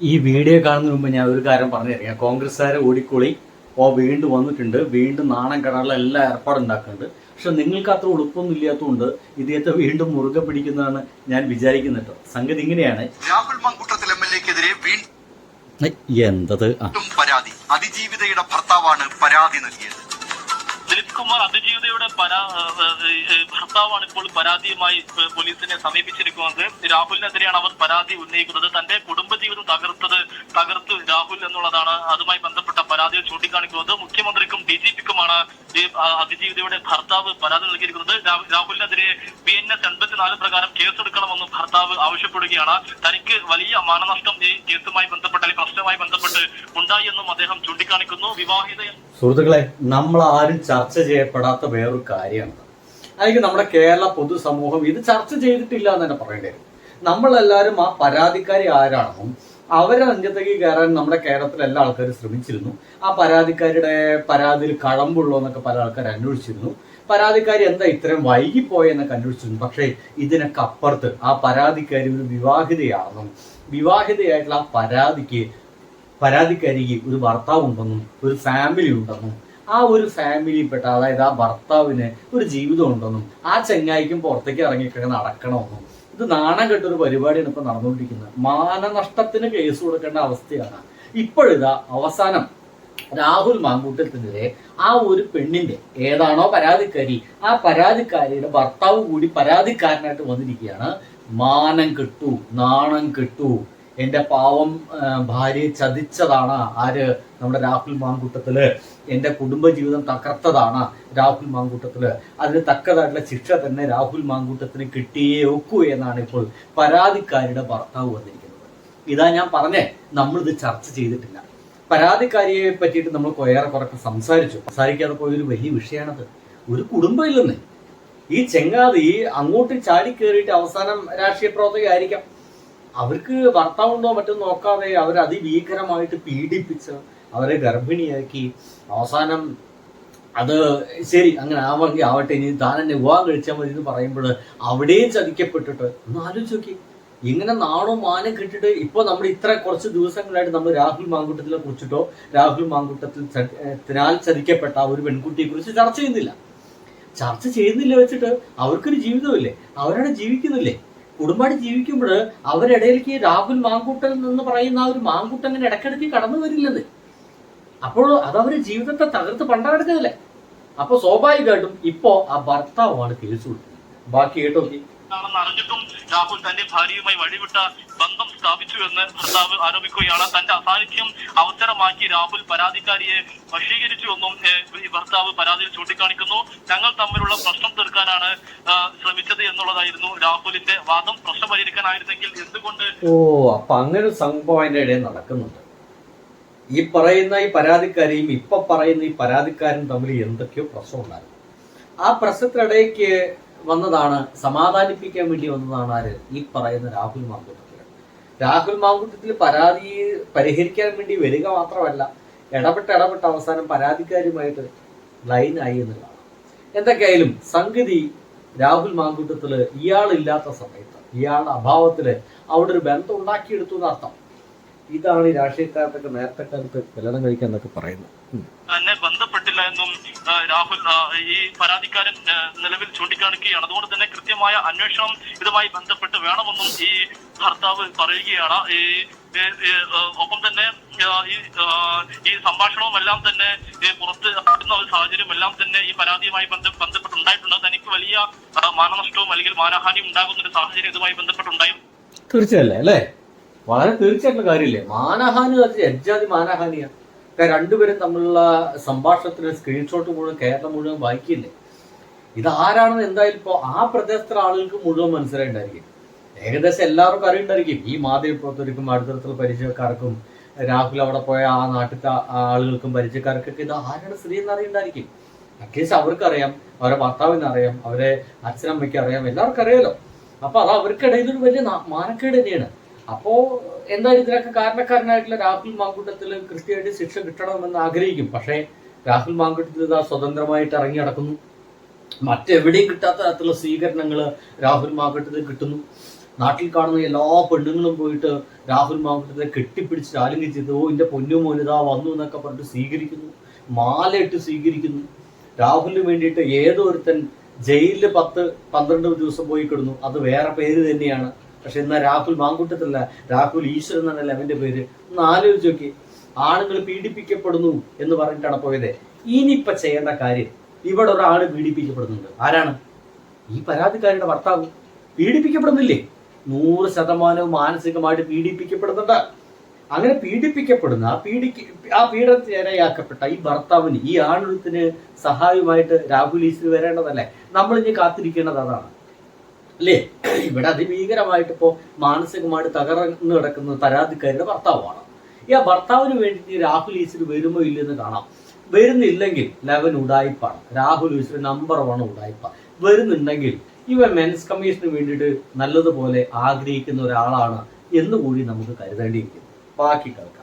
ഈ വീഡിയോ കാണുന്നതിന് മുമ്പ് ഞാൻ ഒരു കാര്യം പറഞ്ഞു തരാം കോൺഗ്രസ്സുകാരെ ഓടിക്കൂളി. ഓ വീണ്ടും വന്നിട്ടുണ്ട്. വീണ്ടും നാണം കടാനുള്ള എല്ലാ ഏർപ്പാടുണ്ടാക്കുന്നുണ്ട് പക്ഷെ നിങ്ങൾക്ക് അത്ര ഉളുപ്പൊന്നും ഇല്ലാത്തതുകൊണ്ട് ഇദ്ദേഹത്തെ വീണ്ടും മുറുകെ പിടിക്കുന്നതാണ് ഞാൻ വിചാരിക്കുന്നത് സംഗതി ഇങ്ങനെയാണ്. രാഹുൽ മങ്കുട്ടത്തിൽ എം എൽ എക്കെതിരെ വീണ്ടും എന്തത്? പരാതി. അതിജീവിതയുടെ ഭർത്താവാണ് പരാതി നൽകിയത്. കുമാർ അതിജീവിതയുടെ ഭർത്താവാണ് ഇപ്പോൾ പരാതിയുമായി പോലീസിനെ സമീപിച്ചിരിക്കുന്നത്. രാഹുലിനെതിരെയാണ് അവർ പരാതി ഉന്നയിക്കുന്നത്. തന്റെ കുടുംബജീവിതം തകർത്തത് തകർത്തു രാഹുൽ എന്നുള്ളതാണ് അതുമായി ബന്ധപ്പെട്ട പരാതിയിൽ ചൂണ്ടിക്കാണിക്കുന്നത്. മുഖ്യമന്ത്രിക്കും ഡി ജി പിക്കുമാണ് അതിജീവിതയുടെ ഭർത്താവ് പരാതി നൽകിയിരിക്കുന്നത്. രാഹുലിനെതിരെ ബി എൻ എസ് എൺപത്തിനാല് പ്രകാരം കേസെടുക്കണമെന്നും ഭർത്താവ് ആവശ്യപ്പെടുകയാണ്. തനിക്ക് വലിയ മാനനഷ്ടം ഈ കേസുമായി ബന്ധപ്പെട്ട് അല്ലെങ്കിൽ പ്രശ്നവുമായി ബന്ധപ്പെട്ട് ഉണ്ടായി എന്നും അദ്ദേഹം ചൂണ്ടിക്കാണിക്കുന്നു. വിവാഹിത സുഹൃത്തുക്കളെ നമ്മൾ ആരും ചർച്ച ചെയ്യപ്പെടാത്ത വേറൊരു കാര്യമാണ്. അല്ലെങ്കിൽ നമ്മുടെ കേരള പൊതുസമൂഹം ഇത് ചർച്ച ചെയ്തിട്ടില്ല എന്ന് തന്നെ പറയേണ്ടി വരും. നമ്മളെല്ലാവരും ആ പരാതിക്കാരി ആരാണെന്നും അവരെ നെഞ്ചത്തേക്ക് കയറാൻ നമ്മുടെ കേരളത്തിലെ എല്ലാ ആൾക്കാരും ശ്രമിച്ചിരുന്നു. ആ പരാതിക്കാരുടെ പരാതിയിൽ കഴമ്പുള്ളൂ എന്നൊക്കെ പല ആൾക്കാർ അന്വേഷിച്ചിരുന്നു. പരാതിക്കാരി എന്താ ഇത്രയും വൈകിപ്പോയെന്നൊക്കെ അന്വേഷിച്ചിരുന്നു. പക്ഷേ ഇതിനൊക്കെ അപ്പുറത്ത് ആ പരാതിക്കാരി ഒരു വിവാഹിതയാണെന്നും വിവാഹിതയായിട്ടുള്ള ആ പരാതിക്ക് പരാതിക്കാരിക്ക് ഒരു ഭർത്താവ് ഉണ്ടെന്നും ഒരു ഫാമിലി ഉണ്ടെന്നും ആ ഒരു ഫാമിലിയിൽപ്പെട്ട അതായത് ആ ഭർത്താവിന് ഒരു ജീവിതം ഉണ്ടെന്നും ആ ചെങ്ങായിക്കും പുറത്തേക്ക് ഇറങ്ങിക്കൊക്കെ നടക്കണമെന്നും ഇത് നാണം കെട്ടൊരു പരിപാടിയാണ് ഇപ്പൊ നടന്നുകൊണ്ടിരിക്കുന്നത്. മാനനഷ്ടത്തിന് കേസ് കൊടുക്കേണ്ട അവസ്ഥയാണ്. ഇപ്പോഴിതാ അവസാനം രാഹുൽ മാങ്കൂട്ടത്തിനെതിരെ ആ ഒരു പെണ്ണിന്റെ ഏതാണോ പരാതിക്കാരി ആ പരാതിക്കാരിയുടെ ഭർത്താവ് കൂടി പരാതിക്കാരനായിട്ട് വന്നിരിക്കുകയാണ്. മാനം കെട്ടു നാണം കെട്ടു. എന്റെ പാവം ഭാര്യ ഭാര്യയെ ചതിച്ചതാണ്. ആര്? നമ്മുടെ രാഹുൽ മാങ്കൂട്ടത്തിൽ. എന്റെ കുടുംബജീവിതം തകർത്തതാണ് രാഹുൽ മാങ്കൂട്ടത്തിൽ. അതിന് തക്കതായിട്ടുള്ള ശിക്ഷ തന്നെ രാഹുൽ മാങ്കൂട്ടത്തിന് കിട്ടിയേ ഒക്കൂ എന്നാണ് ഇപ്പോൾ പരാതിക്കാരിയുടെ ഭർത്താവ് വന്നിരിക്കുന്നത് ഇതാ ഞാൻ പറഞ്ഞേ നമ്മളിത് ചർച്ച ചെയ്തിട്ടില്ല. പരാതിക്കാരിയെ പറ്റിയിട്ട് നമ്മൾ ഏറെ കുറക്കെ സംസാരിച്ചു. സംസാരിക്കാതെ പോയൊരു വലിയ വിഷയമാണത് ഒരു കുടുംബം ഇല്ലെന്നേ ഈ ചെങ്ങാതി അങ്ങോട്ട് ചാടി കയറിയിട്ട് അവസാനം രാഷ്ട്രീയ പ്രവർത്തകയായിരിക്കാം. അവർക്ക് ഭർത്താവുണ്ടോ മറ്റോ നോക്കാതെ അവർ അതിഭീകരമായിട്ട് പീഡിപ്പിച്ച് അവരെ ഗർഭിണിയാക്കി. അവസാനം അത് ശരി അങ്ങനെ ആവെങ്കിൽ ആവട്ടെ ഇനി താൻ എന്നെ വിവാഹം കഴിച്ചാൽ മതി എന്ന് പറയുമ്പോൾ അവിടെയും ചതിക്കപ്പെട്ടിട്ട് ഒന്ന് ആലോചിച്ച് നോക്കി. ഇങ്ങനെ നാണും മാനം കിട്ടിട്ട് ഇപ്പൊ നമ്മൾ ഇത്ര കുറച്ച് ദിവസങ്ങളായിട്ട് നമ്മൾ രാഹുൽ മാങ്കൂട്ടത്തിനെ കുറിച്ചിട്ടോ രാഹുൽ മാങ്കൂട്ടത്തിൽ തിനാൽ ചതിക്കപ്പെട്ട ഒരു പെൺകുട്ടിയെ കുറിച്ച് ചർച്ച ചെയ്യുന്നില്ല. ചർച്ച ചെയ്യുന്നില്ല വെച്ചിട്ട് അവർക്കൊരു ജീവിതമില്ലേ അവരവിടെ ജീവിക്കുന്നില്ലേ? കുടുംബമായിട്ട് ജീവിക്കുമ്പോൾ അവരിടയിലേക്ക് രാഹുൽ മാങ്കൂട്ടൽ എന്ന് പറയുന്ന ആ ഒരു മാങ്കൂട്ടം അങ്ങനെ ഇടയ്ക്കിടയ്ക്ക് കടന്നു വരില്ലത്. അപ്പോൾ അത് അവരുടെ ജീവിതത്തെ തകർത്ത് പണ്ടാടുന്നതല്ലേ. അപ്പൊ സ്വാഭാവികമായിട്ടും ഇപ്പോ ആ ഭർത്താവാണ് കേസ് കൊടുക്കുന്നത്. ബാക്കി കേട്ടോ. ആണെന്ന് അറിഞ്ഞിട്ടും രാഹുൽ തന്റെ ഭാര്യയുമായി വഴിവിട്ട ബന്ധം സ്ഥാപിച്ചു എന്ന് ഭർത്താവ് ആരോപിക്കുകയാണ്. തന്റെ അസാന്നിധ്യം അവസരമാക്കി രാഹുൽ പരാതിക്കാരിയെ ഈ ഭർത്താവ് പരാതിയിൽ ചൂണ്ടിക്കാണിക്കുന്നു. ഞങ്ങൾ തമ്മിലുള്ള പ്രശ്നം തീർക്കാനാണ് ശ്രമിച്ചത് എന്നുള്ളതായിരുന്നു രാഹുലിന്റെ വാദം. പ്രശ്നം പരിഹരിക്കാനായിരുന്നെങ്കിൽ എന്തുകൊണ്ട്? ഓ അപ്പൊ അങ്ങനെ ഒരു സംഭവം അതിന്റെ ഇടയിൽ നടക്കുന്നുണ്ട്. ഈ പറയുന്ന ഈ പരാതിക്കാരിയും ഇപ്പൊ പറയുന്ന ഈ പരാതിക്കാരും തമ്മിൽ എന്തൊക്കെയോ പ്രശ്നം ഉണ്ടായിരുന്നു ആ പ്രശ്നത്തിനിടയ്ക്ക് വന്നതാണ് സമാധാനിപ്പിക്കാൻ വേണ്ടി വന്നതാണ് ആര്? ഈ പറയുന്ന രാഹുൽ മാങ്കുട്ടത്തിൽ രാഹുൽ മാങ്കുട്ടത്തിൽ പരാതി പരിഹരിക്കാൻ വേണ്ടി വരിക മാത്രമല്ല ഇടപെട്ട് ഇടപെട്ട് അവസാനം പരാതിക്കാരുമായിട്ട് ലൈൻ ആയി എന്നുള്ളതാണ്. എന്തൊക്കെയായാലും സംഗതി രാഹുൽ മാങ്കൂട്ടത്തിൽ ഇയാളില്ലാത്ത സമയത്ത് ഇയാളുടെ അഭാവത്തിൽ അവിടെ ഒരു ബന്ധം ഉണ്ടാക്കിയെടുത്തു എന്നർത്ഥം. ഇതാണ് ഈ രാഷ്ട്രീയക്കാർക്കൊക്കെ നേരത്തെ കാലത്ത് കല്യാണം കഴിക്കാൻ എന്നൊക്കെ പറയുന്നത് തന്നെ ബന്ധപ്പെട്ടില്ല എന്നും രാഹുൽ ഈ പരാതിക്കാരൻ നിലവിൽ ചൂണ്ടിക്കാണിക്കുകയാണ്. അതുകൊണ്ട് തന്നെ കൃത്യമായ അന്വേഷണം ഇതുമായി ബന്ധപ്പെട്ട് വേണമെന്നും ഈ ഭർത്താവ് പറയുകയാണ്. ഈ ഒപ്പം തന്നെ ഈ ഈ സംഭാഷണവും എല്ലാം തന്നെ പുറത്ത് വരുന്ന ഒരു സാഹചര്യം എല്ലാം തന്നെ ഈ പരാതിയുമായി ബന്ധം ബന്ധപ്പെട്ട് ഉണ്ടായിട്ടുണ്ട് തനിക്ക് വലിയ മാനനഷ്ടവും അല്ലെങ്കിൽ മാനഹാനിയും ഉണ്ടാകുന്ന ഒരു സാഹചര്യം ഇതുമായി ബന്ധപ്പെട്ടുണ്ടായി. തീർച്ചയല്ലേ അല്ലേ? വളരെ തീർച്ചയായിട്ടുള്ള കാര്യമില്ലേ? മാനഹാനി വെച്ചാൽ എജ്ജാതി മാനഹാനിയാണ് രണ്ടുപേരും തമ്മിലുള്ള സംഭാഷണത്തിന് സ്ക്രീൻഷോട്ട് മുഴുവൻ കേരളം മുഴുവൻ വായിക്കില്ലേ? ഇത് ആരാണെന്ന് എന്തായാലും ഇപ്പോൾ ആ പ്രദേശത്തുള്ള ആളുകൾക്ക് മുഴുവൻ മനസ്സിലായിട്ടുണ്ടായിരിക്കും ഏകദേശം എല്ലാവർക്കും അറിയുണ്ടായിരിക്കും. ഈ മാതിരി പുറത്തൊരുക്കും അടുത്തടുത്തുള്ള പരിചയക്കാർക്കും രാഹുൽ അവിടെ പോയ ആ നാട്ടിലത്തെ ആളുകൾക്കും പരിചയക്കാർക്കൊക്കെ ഇത് ആരാണ് സ്ത്രീ എന്ന് അറിയുണ്ടായിരിക്കും. അറ്റ്ലീസ്റ്റ് അവർക്കറിയാം അവരെ ഭർത്താവിന് അറിയാം അവരെ അച്ഛനമ്മയ്ക്ക് അറിയാം എല്ലാവർക്കും അറിയാലോ. അപ്പൊ അത് അവർക്കിടയിൽ ഒരു വലിയ മാനക്കേട് തന്നെയാണ്. അപ്പോ എന്തായാലും ഇതിനൊക്കെ കാരണക്കാരനായിട്ടുള്ള രാഹുൽ മാങ്കൂട്ടത്തിൽ കൃത്യമായിട്ട് ശിക്ഷ കിട്ടണമെന്ന് ആഗ്രഹിക്കും. പക്ഷേ രാഹുൽ മാങ്കൂട്ടത്തിൽ ഇതാ സ്വതന്ത്രമായിട്ട് ഇറങ്ങി നടക്കുന്നു. മറ്റെവിടെയും കിട്ടാത്ത തരത്തിലുള്ള സ്വീകരണങ്ങൾ രാഹുൽ മാങ്കൂട്ടത്തിൽ കിട്ടുന്നു. നാട്ടിൽ കാണുന്ന എല്ലാ പെണ്ണുങ്ങളും പോയിട്ട് രാഹുൽ മാങ്കുട്ടത്തെ കെട്ടിപ്പിടിച്ച് ആലിംഗിച്ചത് ഓ എന്റെ പൊന്നു മോനിതാ വന്നു എന്നൊക്കെ പറഞ്ഞിട്ട് സ്വീകരിക്കുന്നു. മാലയിട്ട് സ്വീകരിക്കുന്നു. രാഹുലിന് വേണ്ടിയിട്ട് ഏതൊരുത്തൻ ജയിലിൽ പത്ത് പന്ത്രണ്ട് ദിവസം പോയി കിടന്നു. അത് വേറെ പേര് തന്നെയാണ്. പക്ഷെ എന്നാൽ രാഹുൽ മാങ്കുട്ടത്തല്ല രാഹുൽ ഈശ്വരൻ എന്നല്ല അവന്റെ പേര്. ഒന്ന് ആലോചിച്ച് നോക്കി. ആണുങ്ങൾ പീഡിപ്പിക്കപ്പെടുന്നു എന്ന് പറഞ്ഞിട്ടാണ് പോയത്. ഇനിയിപ്പ ചെയ്യേണ്ട കാര്യം ഇവിടെ ഒരാൾ പീഡിപ്പിക്കപ്പെടുന്നുണ്ട്. ആരാണ്? ഈ പരാതിക്കാരിയുടെ ഭർത്താവ്. പീഡിപ്പിക്കപ്പെടുന്നില്ലേ? നൂറ് ശതമാനവും മാനസികമായിട്ട് പീഡിപ്പിക്കപ്പെടുന്നുണ്ട്. അങ്ങനെ പീഡിപ്പിക്കപ്പെടുന്ന പീഡിക്ക് ആ പീഡനത്തിനിരയാക്കപ്പെട്ട ഈ ഭർത്താവിന് ഈ ആണുത്തിന് സഹായമായിട്ട് രാഹുൽ ഈശ്വർ വരേണ്ടതല്ലേ? നമ്മൾ ഇനി കാത്തിരിക്കേണ്ടത് അതാണ്. അല്ലേ? ഇവിടെ അതിഭീകരമായിട്ട് ഇപ്പോൾ മാനസികമായിട്ട് തകർന്നു കിടക്കുന്ന പരാതിക്കാരുടെ ഭർത്താവാണ്. ഈ ആ ഭർത്താവിന് വേണ്ടിയിട്ട് രാഹുൽ ഈശ്വർ വരുമോ ഇല്ലെന്ന് കാണാം. വരുന്നില്ലെങ്കിൽ ലവൻ ഉടായ്പാണ് രാഹുൽ ഈശ്വർ നമ്പർ വൺ ഉടായ്പ വരുന്നുണ്ടെങ്കിൽ ഇവ മെൻസ് കമ്മീഷന് വേണ്ടിയിട്ട് നല്ലതുപോലെ ആഗ്രഹിക്കുന്ന ഒരാളാണ് എന്ന് കൂടി നമുക്ക് കരുതേണ്ടിയിരിക്കുന്നു. ബാക്കി കേൾക്കാം.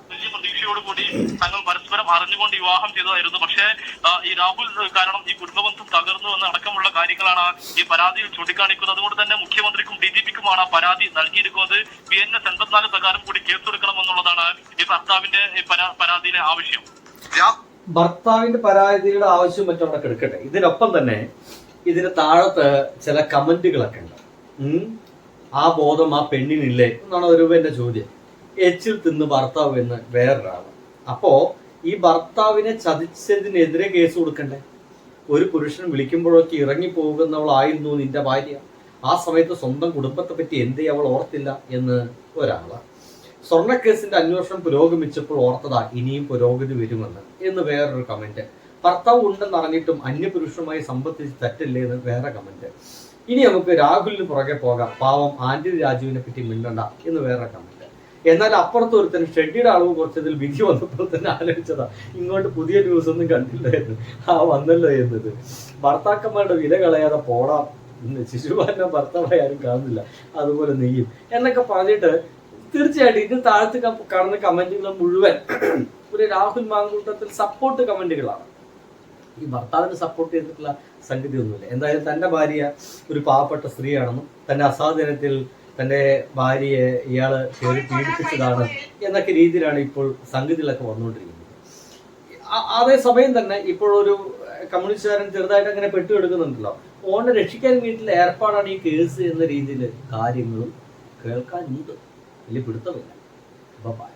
പ്രതീക്ഷയോടുകൂടി തങ്ങൾ പരസ്പരം അറിഞ്ഞുകൊണ്ട് വിവാഹം ചെയ്തതായിരുന്നു. പക്ഷേ ഈ രാഹുൽ കാരണം ഈ കുടുംബബന്ധം തകർന്നു എന്ന അടക്കമുള്ള കാര്യങ്ങളാണ് ഈ പരാതിയിൽ ചൂണ്ടിക്കാണിക്കുന്നത്. അതുകൊണ്ട് തന്നെ മുഖ്യമന്ത്രിക്കും ഡി ജി പിക്കുമാണ് ആ പരാതി നൽകിയിരിക്കുന്നത്. ബി എൻ എസ് എൺപത്തിനാല് പ്രകാരം കൂടി കേസെടുക്കണമെന്നുള്ളതാണ് ഈ ഭർത്താവിന്റെ ഈ പരാ- പരാതിയിലെ ആവശ്യം. ഭർത്താവിന്റെ പരാതിയുടെ ആവശ്യം മറ്റും അവിടെ കിടക്കട്ടെ ഇതിനൊപ്പം തന്നെ ഇതിന് താഴത്ത് ചില കമന്റുകളൊക്കെ ഉണ്ട്. ആ ബോധം ആ പെണ്ണിനില്ലേ? എന്നാണ് ഒരുവന്റെ ചോദ്യം. എച്ചിൽ തിന്ന് ഭർത്താവ് എന്ന് വേറൊരാൾ. അപ്പോ ഈ ഭർത്താവിനെ ചതിച്ചതിനെതിരെ കേസ് കൊടുക്കണ്ടേ? ഒരു പുരുഷൻ വിളിക്കുമ്പോഴൊക്കെ ഇറങ്ങി പോകുന്നവളായിരുന്നു നിന്റെ ഭാര്യ. ആ സമയത്ത് സ്വന്തം കുടുംബത്തെ പറ്റി എന്തേ അവൾ ഓർത്തില്ല എന്ന് ഒരാൾ. സ്വർണക്കേസിന്റെ അന്വേഷണം പുരോഗമിച്ചപ്പോൾ ഓർത്തതാ ഇനിയും പുരോഗതി വരുമെന്ന് എന്ന് വേറൊരു കമന്റ് ഭർത്താവ് ഉണ്ടെന്ന് അറിഞ്ഞിട്ടും അന്യപുരുഷനുമായി സംബന്ധിച്ച് തെറ്റല്ലേ എന്ന് വേറെ കമന്റ് ഇനി നമുക്ക് രാഹുലിന് പുറകെ പോകാം. പാവം ആന്റി രാജുവിനെ പറ്റി മിണ്ടണ്ട എന്ന് വേറെ കമന്റ് എന്നാൽ അപ്പുറത്ത് ഒരുത്തൻ ഷെഡിയുടെ അളവ് കുറച്ചതിൽ വിധി വന്നപ്പോൾ തന്നെ ആലോചിച്ചതാ ഇങ്ങോട്ട് പുതിയ ന്യൂസ് ഒന്നും കണ്ടില്ലായിരുന്നു ആ വന്നല്ലോ എന്നത്. ഭർത്താക്കന്മാരുടെ വില കളയാതെ പോടാം ശിശുപാലന ഭർത്താവായി ആരും കാണുന്നില്ല. അതുപോലെ നെയ്യും. എന്നൊക്കെ പറഞ്ഞിട്ട് തീർച്ചയായിട്ടും ഇതിന് താഴത്ത് കാണുന്ന കമന്റുകൾ മുഴുവൻ ഒരു രാഹുൽ മാങ്കൂട്ടത്തിൽ സപ്പോർട്ട് കമന്റുകളാണ്. ഈ ഭർത്താവിനെ സപ്പോർട്ട് ചെയ്തിട്ടുള്ള സംഗതി ഒന്നുമില്ല എന്തായാലും തന്റെ ഭാര്യ ഒരു പാവപ്പെട്ട സ്ത്രീയാണെന്നും തന്റെ അസാധനത്തിൽ തന്റെ ഭാര്യയെ ഇയാൾ കയറി പീഡിപ്പിച്ചതാണ് എന്നൊക്കെ രീതിയിലാണ് ഇപ്പോൾ സംഗതികളൊക്കെ വന്നുകൊണ്ടിരിക്കുന്നത്. അതേ അതേസമയം തന്നെ ഇപ്പോൾ ഒരു കമ്മ്യൂണിസ്റ്റുകാരൻ ചെറുതായിട്ട് അങ്ങനെ പെട്ടുകെടുക്കുന്നുണ്ടല്ലോ. ഓണെ രക്ഷിക്കാൻ വീട്ടിൽ ഏർപ്പാടാണ് ഈ കേസ് എന്ന രീതിയിൽ കാര്യങ്ങളും കേൾക്കാനുണ്ട് വലിയ പിടുത്തമില്ല. ബൈ